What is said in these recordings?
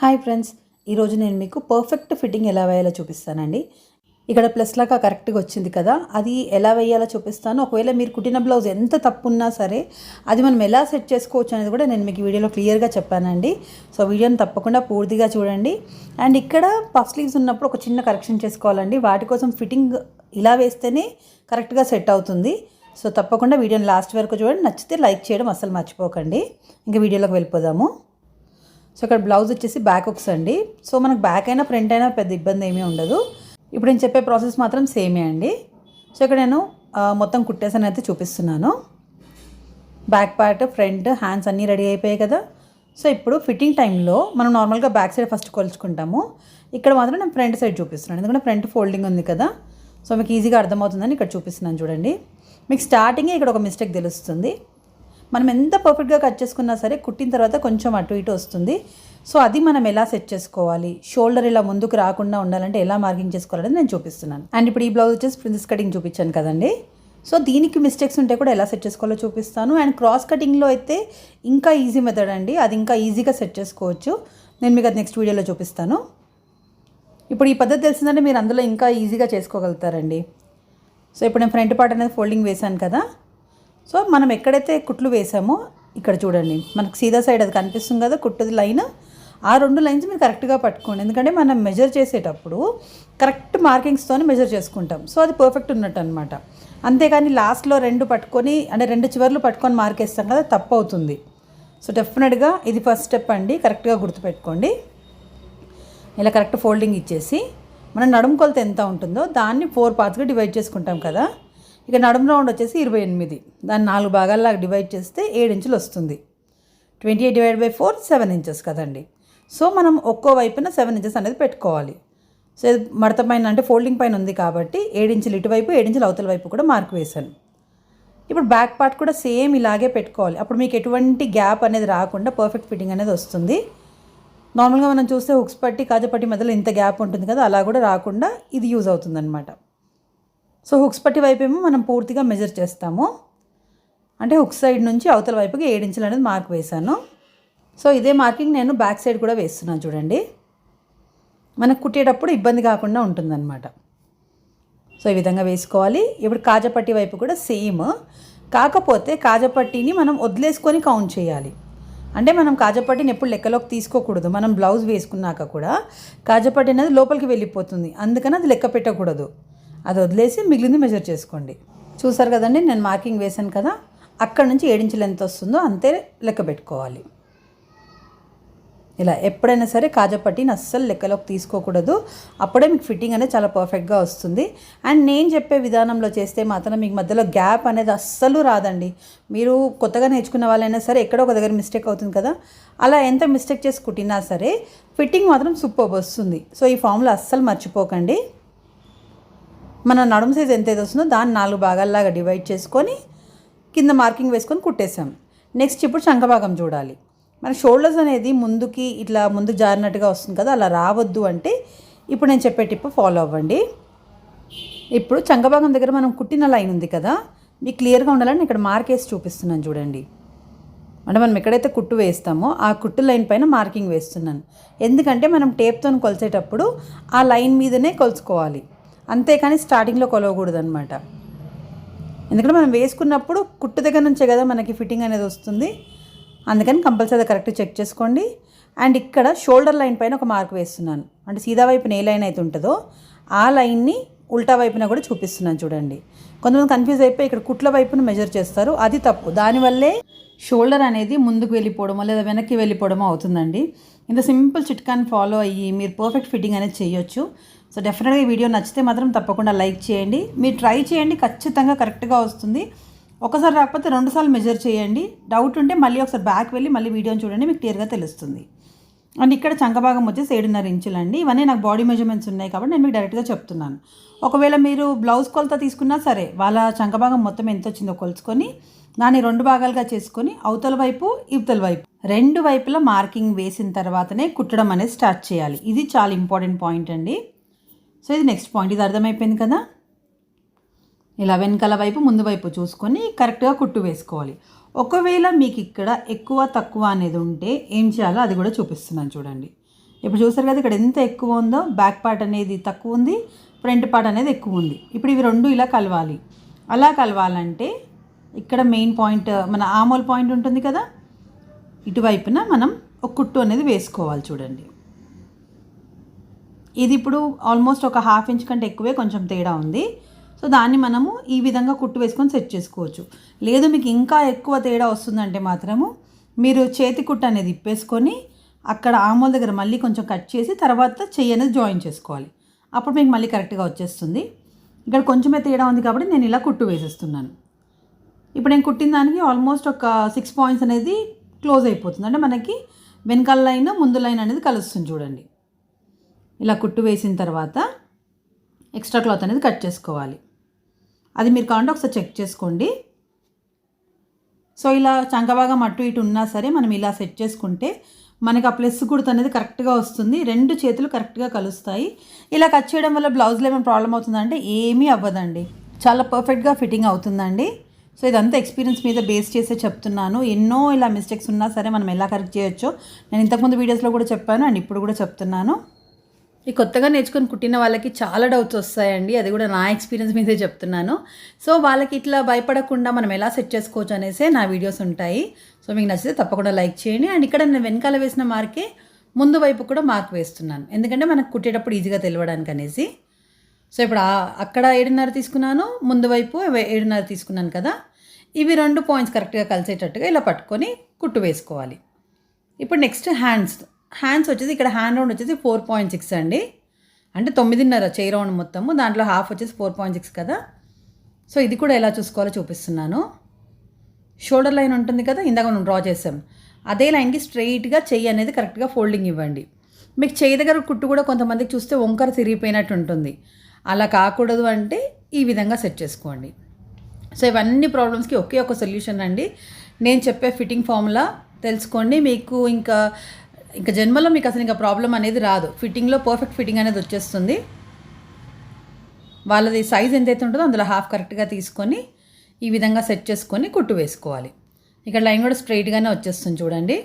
Hi friends ఈరోజు నేను మీకు పర్ఫెక్ట్ ఫిట్టింగ్ ఎలా వేయాలో చూపిస్తానండి. ఇక్కడ ప్లస్ లాగా కరెక్ట్గా వచ్చింది కదా అది ఎలా వేయాలో చూపిస్తాను. ఒకవేళ మీరు కుట్టిన బ్లౌజ్ ఎంత తప్పు ఉన్నా సరే అది మనం ఎలా సెట్ చేసుకోవచ్చు అనేది కూడా నేను మీకు వీడియోలో క్లియర్గా చెప్పానండి. సో వీడియోని తప్పకుండా పూర్తిగా చూడండి. అండ్ ఇక్కడ పఫ్ స్లీవ్స్ ఉన్నప్పుడు ఒక చిన్న కరెక్షన్ చేసుకోవాలండి. వాటి కోసం ఫిట్టింగ్ ఇలా వేస్తేనే కరెక్ట్గా సెట్ అవుతుంది. సో తప్పకుండా వీడియోని లాస్ట్ వరకు చూడండి. నచ్చితే లైక్ చేయడం అస్సలు మర్చిపోకండి. ఇంకా వీడియోలోకి వెళ్ళిపోదాము. సో ఇక్కడ బ్లౌజ్ వచ్చేసి బ్యాక్ ఒకసారి అండి. సో మనకు బ్యాక్ అయినా ఫ్రంట్ అయినా పెద్ద ఇబ్బంది ఏమీ ఉండదు. ఇప్పుడు నేను చెప్పే ప్రాసెస్ మాత్రం సేమే అండి. సో ఇక్కడ నేను మొత్తం కుట్టేసాను అయితే చూపిస్తున్నాను. బ్యాక్ పార్ట్ ఫ్రంట్ హ్యాండ్స్ అన్నీ రెడీ అయిపోయాయి కదా. సో ఇప్పుడు ఫిట్టింగ్ టైంలో మనం నార్మల్గా బ్యాక్ సైడ్ ఫస్ట్ కొలుచుకుంటాము. ఇక్కడ మాత్రం నేను ఫ్రంట్ సైడ్ చూపిస్తున్నాను. ఎందుకంటే ఫ్రంట్ ఫోల్డింగ్ ఉంది కదా. సో మీకు ఈజీగా అర్థమవుతుందని ఇక్కడ చూపిస్తున్నాను చూడండి. మీకు స్టార్టింగే ఇక్కడ ఒక మిస్టేక్ తెలుస్తుంది. మనం ఎంత పర్ఫెక్ట్గా కట్ చేసుకున్నా సరే కుట్టిన తర్వాత కొంచెం అటు ఇటు వస్తుంది. సో అది మనం ఎలా సెట్ చేసుకోవాలి? షోల్డర్ ఇలా ముందుకు రాకుండా ఉండాలంటే ఎలా మార్కింగ్ చేసుకోవాలని నేను చూపిస్తున్నాను. అండ్ ఇప్పుడు ఈ బ్లౌజ్ వచ్చేసి ప్రిన్సెస్ కటింగ్ చూపించాను కదండి. సో దీనికి మిస్టేక్స్ ఉంటే కూడా ఎలా సెట్ చేసుకోవాలో చూపిస్తాను. అండ్ క్రాస్ కటింగ్లో అయితే ఇంకా ఈజీ మెథడ్ అండి. అది ఇంకా ఈజీగా సెట్ చేసుకోవచ్చు. నేను మీకు అది నెక్స్ట్ వీడియోలో చూపిస్తాను. ఇప్పుడు ఈ పద్ధతి తెలిసిందంటే మీరు అందులో ఇంకా ఈజీగా చేసుకోగలుగుతారండి. సో ఇప్పుడు నేను ఫ్రంట్ పార్ట్ అనేది ఫోల్డింగ్ వేశాను కదా. సో మనం ఎక్కడైతే కుట్లు వేసామో ఇక్కడ చూడండి మనకు సీదా సైడ్ అది కనిపిస్తుంది కదా కుట్టుది లైన్. ఆ రెండు లైన్స్ మీరు కరెక్ట్గా పట్టుకోండి. ఎందుకంటే మనం మెజర్ చేసేటప్పుడు కరెక్ట్ మార్కింగ్స్తోనే మెజర్ చేసుకుంటాం. సో అది పర్ఫెక్ట్ ఉన్నట్టు అనమాట అంతేకాని లాస్ట్లో రెండు పట్టుకొని అంటే రెండు చివర్లు పట్టుకొని మార్కేస్తాం కదా తప్పు అవుతుంది సో డెఫినెట్గా ఇది ఫస్ట్ స్టెప్ అండి. కరెక్ట్గా గుర్తుపెట్టుకోండి. ఇలా కరెక్ట్ ఫోల్డింగ్ ఇచ్చేసి మనం నడుము కొలత ఎంత ఉంటుందో దాన్ని ఫోర్ పార్ట్స్గా డివైడ్ చేసుకుంటాం కదా. ఇక నడుము రౌండ్ వచ్చేసి ఇరవై ఎనిమిది. దాన్ని నాలుగు భాగాల్లాగా డివైడ్ చేస్తే ఏడు ఇంచులు వస్తుంది. Twenty eight divide by four seven inches కదండి. సో మనం ఒక్కో వైపున సెవెన్ ఇంచెస్ అనేది పెట్టుకోవాలి. సో మడత పైన అంటే ఫోల్డింగ్ పైన ఉంది కాబట్టి ఏడించులు ఇటువైపు ఏడించులు అవతల వైపు కూడా మార్క్ వేశాను. ఇప్పుడు బ్యాక్ పార్ట్ కూడా సేమ్ ఇలాగే పెట్టుకోవాలి. అప్పుడు మీకు ఎటువంటి గ్యాప్ అనేది రాకుండా పర్ఫెక్ట్ ఫిట్టింగ్ అనేది వస్తుంది. నార్మల్గా మనం చూస్తే హుక్స్ పట్టి కాజపట్టి మధ్యలో ఇంత గ్యాప్ ఉంటుంది కదా అలా కూడా రాకుండా ఇది యూజ్ అవుతుందన్నమాట. సో హుక్స్ పట్టి వైపు ఏమో మనం పూర్తిగా మెజర్ చేస్తాము. అంటే హుక్ సైడ్ నుంచి అవతల వైపుకి ఏడించులు అనేది మార్క్ వేశాను. సో ఇదే మార్కింగ్ నేను బ్యాక్ సైడ్ కూడా వేస్తున్నాను చూడండి. మనకు కుట్టేటప్పుడు ఇబ్బంది కాకుండా ఉంటుందన్నమాట. సో ఈ విధంగా వేసుకోవాలి. ఇప్పుడు కాజపట్టి వైపు కూడా సేమ్ కాకపోతే కాజపట్టిని మనం వదిలేసుకొని కౌంట్ చేయాలి. అంటే మనం కాజపట్టిని ఎప్పుడు లెక్కలోకి తీసుకోకూడదు. మనం బ్లౌజ్ వేసుకున్నాక కూడా కాజపట్టి అనేది లోపలికి వెళ్ళిపోతుంది. అందుకని అది లెక్క పెట్టకూడదు. అది వదిలేసి మిగిలింది మెజర్ చేసుకోండి. చూసారు కదండి నేను మార్కింగ్ వేశాను కదా అక్కడ నుంచి ఏడించులు ఎంత వస్తుందో అంతే లెక్క పెట్టుకోవాలి. ఇలా ఎప్పుడైనా సరే కాజపట్టిని అస్సలు లెక్కలోకి తీసుకోకూడదు. అప్పుడే మీకు ఫిట్టింగ్ అనేది చాలా పర్ఫెక్ట్గా వస్తుంది. అండ్ నేను చెప్పే విధానంలో చేస్తే మాత్రం మీకు మధ్యలో గ్యాప్ అనేది అస్సలు రాదండి. మీరు కొత్తగా నేర్చుకున్న వాళ్ళైనా సరే ఎక్కడో ఒక దగ్గర మిస్టేక్ అవుతుంది కదా అలా ఎంత మిస్టేక్ చేసి కుట్టినా సరే ఫిట్టింగ్ మాత్రం సూపర్ వస్తుంది. సో ఈ ఫామ్లో అస్సలు మర్చిపోకండి. మన నడుము సైజ్ ఎంత అయితే వస్తుందో దాన్ని నాలుగు భాగాల్లాగా డివైడ్ చేసుకొని కింద మార్కింగ్ వేసుకొని కుట్టేసాం నెక్స్ట్ ఇప్పుడు చంకభాగం చూడాలి. మన షోల్డర్స్ అనేది ముందుకి ఇట్లా ముందు జారినట్టుగా వస్తుంది కదా అలా రావద్దు అంటే ఇప్పుడు నేను చెప్పే టిప్ ఫాలో అవ్వండి. ఇప్పుడు చంగభాగం దగ్గర మనం కుట్టిన లైన్ ఉంది కదా మీకు క్లియర్గా ఉండాలని ఇక్కడ మార్క్ వేసి చూపిస్తున్నాను చూడండి. అంటే మనం ఎక్కడైతే కుట్టు వేస్తామో ఆ కుట్టు లైన్ పైన మార్కింగ్ వేస్తున్నాను. ఎందుకంటే మనం టేప్తో కొలిసేటప్పుడు ఆ లైన్ మీదనే కొలుచుకోవాలి. అంతేకాని స్టార్టింగ్లో కొలవకూడదు అనమాట ఎందుకంటే మనం వేసుకున్నప్పుడు కుట్టు దగ్గర నుంచే కదా మనకి ఫిట్టింగ్ అనేది వస్తుంది. అందుకని కంపల్సరీ కరెక్ట్ చెక్ చేసుకోండి. అండ్ ఇక్కడ షోల్డర్ లైన్ పైన ఒక మార్క్ వేస్తున్నాను. అంటే సీదా వైపున ఏ లైన్ అయితే ఉంటుందో ఆ లైన్ని ఉల్టా వైపున కూడా చూపిస్తున్నాను చూడండి. కొంతమంది కన్ఫ్యూజ్ అయిపోయి ఇక్కడ కుట్ల వైపున మెజర్ చేస్తారు. అది తప్పు. దానివల్లే షోల్డర్ అనేది ముందుకు వెళ్ళిపోవడమో లేదా వెనక్కి వెళ్ళిపోవడమో అవుతుందండి. ఇంత సింపుల్ చిట్కాని ఫాలో అయ్యి మీరు పర్ఫెక్ట్ ఫిట్టింగ్ అనేది చేయొచ్చు. సో డెఫినెట్గా ఈ వీడియో నచ్చితే మాత్రం తప్పకుండా లైక్ చేయండి. మీరు ట్రై చేయండి ఖచ్చితంగా కరెక్ట్గా వస్తుంది. ఒకసారి రాకపోతే రెండుసార్లు మెజర్ చేయండి. డౌట్ ఉంటే మళ్ళీ ఒకసారి బ్యాక్ వెళ్ళి మళ్ళీ వీడియోని చూడండి మీకు క్లియర్గా తెలుస్తుంది. అండ్ ఇక్కడ చంకభాగం వచ్చేసి ఏడున్నర ఇంచులు అండి. ఇవన్నీ నాకు బాడీ మెజర్మెంట్స్ ఉన్నాయి కాబట్టి నేను మీకు డైరెక్ట్గా చెప్తున్నాను. ఒకవేళ మీరు బ్లౌజ్ కొలత తీసుకున్నా సరే వాళ్ళ చంకభాగం మొత్తం ఎంత వచ్చిందో కొలుచుకొని దాన్ని రెండు భాగాలుగా చేసుకొని అవతల వైపు ఇవతల వైపు. రెండు వైపులా మార్కింగ్ వేసిన తర్వాతనే కుట్టడం అనేది స్టార్ట్ చేయాలి. ఇది చాలా ఇంపార్టెంట్ పాయింట్ అండి. సో ఇది నెక్స్ట్ పాయింట్ ఇది అర్థమైపోయింది కదా? ఇలా వెనకాల వైపు ముందు వైపు చూసుకొని కరెక్ట్గా కుట్టు వేసుకోవాలి. ఒకవేళ మీకు ఇక్కడ ఎక్కువ తక్కువ అనేది ఉంటే ఏం చేయాలో అది కూడా చూపిస్తున్నాను చూడండి. ఇప్పుడు చూసారు కదా ఇక్కడ ఎంత ఎక్కువ ఉందో? బ్యాక్ పార్ట్ అనేది తక్కువ ఉంది ఫ్రంట్ పార్ట్ అనేది ఎక్కువ ఉంది. ఇప్పుడు ఇవి రెండు ఇలా కలవాలి. అలా కలవాలంటే ఇక్కడ మెయిన్ పాయింట్ మన ఆమోల్ పాయింట్ ఉంటుంది కదా? ఇటువైపున మనం ఒక కుట్టు అనేది వేసుకోవాలి చూడండి. ఇది ఇప్పుడు ఆల్మోస్ట్ ఒక హాఫ్ ఇంచ్ కంటే ఎక్కువే కొంచెం తేడా ఉంది. సో దాన్ని మనము ఈ విధంగా కుట్టు వేసుకొని సెట్ చేసుకోవచ్చు. లేదు మీకు ఇంకా ఎక్కువ తేడా వస్తుందంటే మాత్రము మీరు చేతి కుట్టు అనేది ఇప్పేసుకొని అక్కడ ఆమోల దగ్గర మళ్ళీ కొంచెం కట్ చేసి తర్వాత చెయ్యి అనేది జాయిన్ చేసుకోవాలి. అప్పుడు మీకు మళ్ళీ కరెక్ట్గా వచ్చేస్తుంది. ఇక్కడ కొంచెమే తేడా ఉంది కాబట్టి నేను ఇలా కుట్టు వేసేస్తున్నాను. ఇప్పుడు నేను కుట్టిన దానికి ఆల్మోస్ట్ ఒక సిక్స్ పాయింట్స్ అనేది క్లోజ్ అయిపోతుంది. అంటే మనకి వెనకాల లైన్ ముందు లైన్ అనేది కలుస్తుంది చూడండి. ఇలా కుట్టు వేసిన తర్వాత ఎక్స్ట్రా క్లాత్ అనేది కట్ చేసుకోవాలి. అది మీరు కావాలంటే ఒకసారి చెక్ చేసుకోండి. సో ఇలా చంకబాగా అటు ఇటు ఉన్నా సరే మనం ఇలా సెట్ చేసుకుంటే మనకి ఆ ప్లస్ కుర్త అనేది కరెక్ట్గా వస్తుంది. రెండు చేతులు కరెక్ట్గా కలుస్తాయి. ఇలా కట్ చేయడం వల్ల బ్లౌజ్లో ఏమైనా ప్రాబ్లం అవుతుందంటే ఏమీ అవ్వదండి. చాలా పర్ఫెక్ట్గా ఫిట్టింగ్ అవుతుందండి. సో ఇదంతా ఎక్స్పీరియన్స్ మీద బేస్ చేసే చెప్తున్నాను. ఎన్నో ఇలా మిస్టేక్స్ ఉన్నా సరే మనం ఎలా కరెక్ట్ చేయొచ్చో నేను ఇంతకుముందు వీడియోస్లో కూడా చెప్పాను అండ్ ఇప్పుడు కూడా చెప్తున్నాను. ఈ కొత్తగా నేర్చుకొని కుట్టిన వాళ్ళకి చాలా డౌట్స్ వస్తాయండి. అది కూడా నా ఎక్స్పీరియన్స్ మీదే చెప్తున్నాను. సో వాళ్ళకి ఇట్లా భయపడకుండా మనం ఎలా సెట్ చేసుకోవచ్చు అనేసే నా వీడియోస్ ఉంటాయి. సో మీకు నచ్చితే తప్పకుండా లైక్ చేయండి. అండ్ ఇక్కడ నేను వెనకాల వేసిన మార్కే ముందు వైపు కూడా మార్క్ వేస్తున్నాను. ఎందుకంటే మనకు కుట్టేటప్పుడు ఈజీగా తెలియడానికి అనేసి. సో ఇప్పుడు అక్కడ ఏడున్నర తీసుకున్నాను ముందు వైపు ఏడున్నర తీసుకున్నాను కదా. ఇవి రెండు పాయింట్స్ కరెక్ట్గా కలిసేటట్టుగా ఇలా పట్టుకొని కుట్టు వేసుకోవాలి. ఇప్పుడు నెక్స్ట్ హ్యాండ్స్ హ్యాండ్స్ వచ్చేసి ఇక్కడ హ్యాండ్ రౌండ్ వచ్చేసి ఫోర్ పాయింట్ సిక్స్ అండి. అంటే తొమ్మిదిన్నర చేయి రౌండ్ మొత్తము దాంట్లో హాఫ్ వచ్చేసి ఫోర్ పాయింట్ సిక్స్ కదా. సో ఇది కూడా ఎలా చూసుకోవాలో చూపిస్తున్నాను. షోల్డర్ లైన్ ఉంటుంది కదా ఇందాక మనం డ్రా చేసాం. అదే లైన్కి స్ట్రైట్గా చెయ్యి అనేది కరెక్ట్గా ఫోల్డింగ్ ఇవ్వండి. మీకు చెయ్యి దగ్గర కుట్టు కూడా కొంతమందికి చూస్తే వంకర తిరిగిపోయినట్టు ఉంటుంది. అలా కాకూడదు అంటే ఈ విధంగా సెట్ చేసుకోండి. సో ఇవన్నీ ప్రాబ్లమ్స్కి ఒకే ఒక సొల్యూషన్ అండి. నేను చెప్పే ఫిట్టింగ్ ఫార్ములా తెలుసుకోండి. మీకు ఇంకా ఇంకా జన్మలో మీకు అసలు ఇంకా ప్రాబ్లం అనేది రాదు. ఫిట్టింగ్లో పర్ఫెక్ట్ ఫిట్టింగ్ అనేది వచ్చేస్తుంది. వాళ్ళది సైజ్ ఎంతైతే ఉంటుందో అందులో హాఫ్ కరెక్ట్గా తీసుకొని ఈ విధంగా సెట్ చేసుకొని కుట్టు వేసుకోవాలి. ఇక్కడ లైన్ కూడా స్ట్రైట్గానే వచ్చేస్తుంది చూడండి.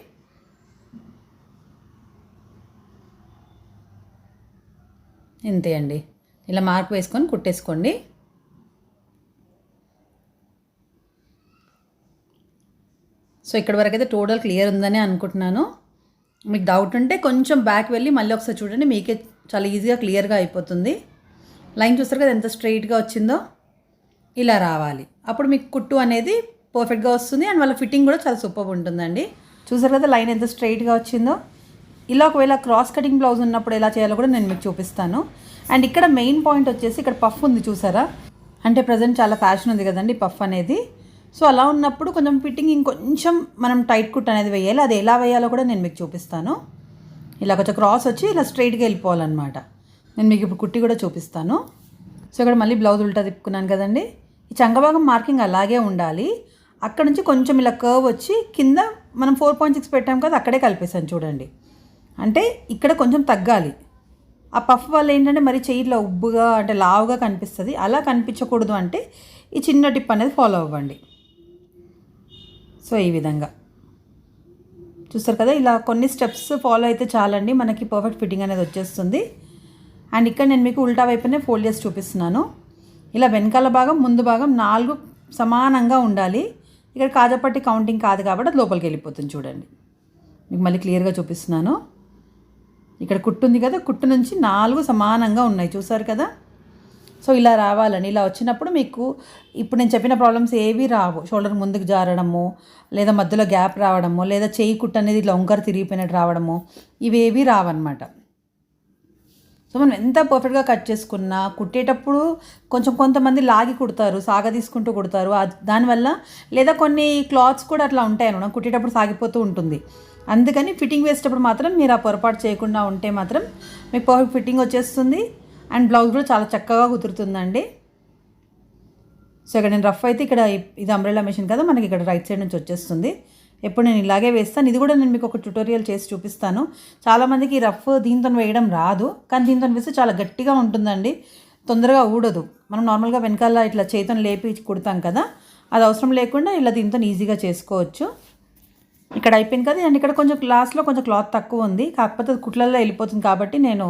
ఇంతే అండి. ఇలా మార్క్ వేసుకొని కుట్టేసుకోండి. సో ఇక్కడ వరకు అయితే టోటల్ క్లియర్ ఉందని అనుకుంటున్నాను. మీకు డౌట్ ఉంటే కొంచెం బ్యాక్ వెళ్ళి మళ్ళీ ఒకసారి చూడండి. మీకే చాలా ఈజీగా క్లియర్గా అయిపోతుంది. లైన్ చూస్తారు కదా ఎంత స్ట్రైట్గా వచ్చిందో? ఇలా రావాలి. అప్పుడు మీకు కుట్టు అనేది పర్ఫెక్ట్గా వస్తుంది. అండ్ వాళ్ళ ఫిట్టింగ్ కూడా చాలా సూపర్ ఉంటుందండి. చూసారు కదా లైన్ ఎంత స్ట్రైట్గా వచ్చిందో? ఇలా ఒకవేళ క్రాస్ కటింగ్ బ్లౌజ్ ఉన్నప్పుడు ఎలా చేయాలో కూడా నేను మీకు చూపిస్తాను. అండ్ ఇక్కడ మెయిన్ పాయింట్ వచ్చేసి ఇక్కడ పఫ్ ఉంది చూసారా? అంటే ప్రజెంట్ చాలా ఫ్యాషన్ ఉంది కదండి పఫ్ అనేది. సో అలా ఉన్నప్పుడు కొంచెం ఫిట్టింగ్ ఇంకొంచెం మనం టైట్ కుట్ అనేది వేయాలి. అది ఎలా వేయాలో కూడా నేను మీకు చూపిస్తాను. ఇలా కొంచెం క్రాస్ వచ్చి ఇలా స్ట్రైట్గా వెళ్ళిపోవాలన్నమాట. నేను మీకు ఇప్పుడు కుట్టి కూడా చూపిస్తాను. సో ఇక్కడ మళ్ళీ బ్లౌజ్ ఉల్టా తిప్పుకున్నాను కదండి. ఈ చంగభాగం మార్కింగ్ అలాగే ఉండాలి. అక్కడ నుంచి కొంచెం ఇలా కర్వ్ వచ్చి కింద మనం ఫోర్ పాయింట్ సిక్స్ పెట్టాం కదా అక్కడే కలిపేసాను చూడండి. అంటే ఇక్కడ కొంచెం తగ్గాలి. ఆ పఫ్ వల్ల ఏంటంటే మరి చెయ్యిలో ఉబ్బుగా అంటే లావుగా కనిపిస్తుంది. అలా కనిపించకూడదు అంటే ఈ చిన్న టిప్ అనేది ఫాలో అవ్వండి. సో ఈ విధంగా. చూస్తారు కదా ఇలా కొన్ని స్టెప్స్ ఫాలో అయితే చాలండి. మనకి పర్ఫెక్ట్ ఫిట్టింగ్ అనేది వచ్చేస్తుంది. అండ్ ఇక్కడ నేను మీకు ఉల్టా వైపునే ఫోల్డ్ చేసి చూపిస్తున్నాను. ఇలా వెనకాల భాగం ముందు భాగం నాలుగు సమానంగా ఉండాలి. ఇక్కడ కాజపట్టి కౌంటింగ్ కాదు కాబట్టి అది లోపలికి వెళ్ళిపోతుంది చూడండి. మీకు మళ్ళీ క్లియర్గా చూపిస్తున్నాను. ఇక్కడ కుట్టు ఉంది కదా కుట్టు నుంచి నాలుగు సమానంగా ఉన్నాయి. చూసారు కదా? సో ఇలా రావాలని ఇలా వచ్చినప్పుడు మీకు ఇప్పుడు నేను చెప్పిన ప్రాబ్లమ్స్ ఏవి రావు. షోల్డర్ ముందుకు జారడము లేదా మధ్యలో గ్యాప్ రావడము లేదా చేయి కుట్టు అనేది ఇట్లా తిరిగిపోయినట్టు రావడము ఇవేవి రావన్నమాట. సో మనం ఎంత పర్ఫెక్ట్గా కట్ చేసుకున్నా కుట్టేటప్పుడు కొంచెం కొంతమంది లాగి కుడతారు సాగ తీసుకుంటూ కుడతారు దానివల్ల లేదా కొన్ని క్లాత్స్ కూడా అట్లా ఉంటాయి అన్నమాట కుట్టేటప్పుడు సాగిపోతూ ఉంటుంది. అందుకని ఫిట్టింగ్ వేసేటప్పుడు మాత్రం మీరు ఆ పొరపాటు చేయకుండా ఉంటే మాత్రం మీకు పర్ఫెక్ట్ ఫిట్టింగ్ వచ్చేస్తుంది. అండ్ బ్లౌజ్ కూడా చాలా చక్కగా కుదురుతుందండి. సో ఇక్కడ నేను రఫ్ అయితే ఇక్కడ ఇది అంబ్రెల్లా మెషిన్ కదా మనకి ఇక్కడ రైట్ సైడ్ నుంచి వచ్చేస్తుంది. ఎప్పుడు నేను ఇలాగే వేస్తాను. ఇది కూడా నేను మీకు ఒక ట్యూటోరియల్ చేసి చూపిస్తాను. చాలామందికి ఈ రఫ్ దీంతో వేయడం రాదు కానీ దీంతో వేస్తే చాలా గట్టిగా ఉంటుందండి. తొందరగా ఊడదు. మనం నార్మల్గా వెనకాల ఇట్లా చేతిని లేపి కుడతాం కదా అది అవసరం లేకుండా ఇలా దీంతో ఈజీగా చేసుకోవచ్చు. ఇక్కడ అయిపోయింది కదా. అండ్ ఇక్కడ కొంచెం లాస్ట్లో కొంచెం క్లాత్ తక్కువ ఉంది. కాకపోతే అది కుట్లల్లో వెళ్ళిపోతుంది కాబట్టి నేను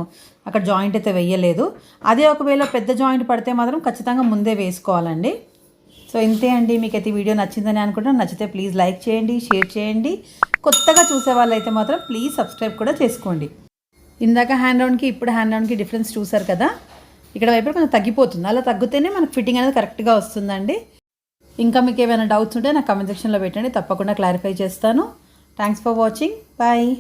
అక్కడ జాయింట్ అయితే వేయలేదు అదే ఒకవేళ పెద్ద జాయింట్ పడితే మాత్రం ఖచ్చితంగా ముందే వేసుకోవాలండి. సో ఇంతే అండి. మీకు అయితే వీడియో నచ్చిందని అనుకుంటున్నాను. నచ్చితే ప్లీజ్ లైక్ చేయండి షేర్ చేయండి. కొత్తగా చూసే వాళ్ళైతే మాత్రం ప్లీజ్ సబ్స్క్రైబ్ కూడా చేసుకోండి. ఇందాక హ్యాండ్ రౌండ్కి ఇప్పుడు హ్యాండ్ రౌండ్కి డిఫరెన్స్ చూసారు కదా. ఇక్కడ వైపు కొంచెం తగ్గిపోతుంది. అలా తగ్గితేనే మనకు ఫిట్టింగ్ అనేది కరెక్ట్గా వస్తుందండి. ఇంకా మీకు ఏమైనా డౌట్స్ ఉంటే నాకు కమెంట్ సెక్షన్లో పెట్టండి. తప్పకుండా క్లారిఫై చేస్తాను. Thanks for watching bye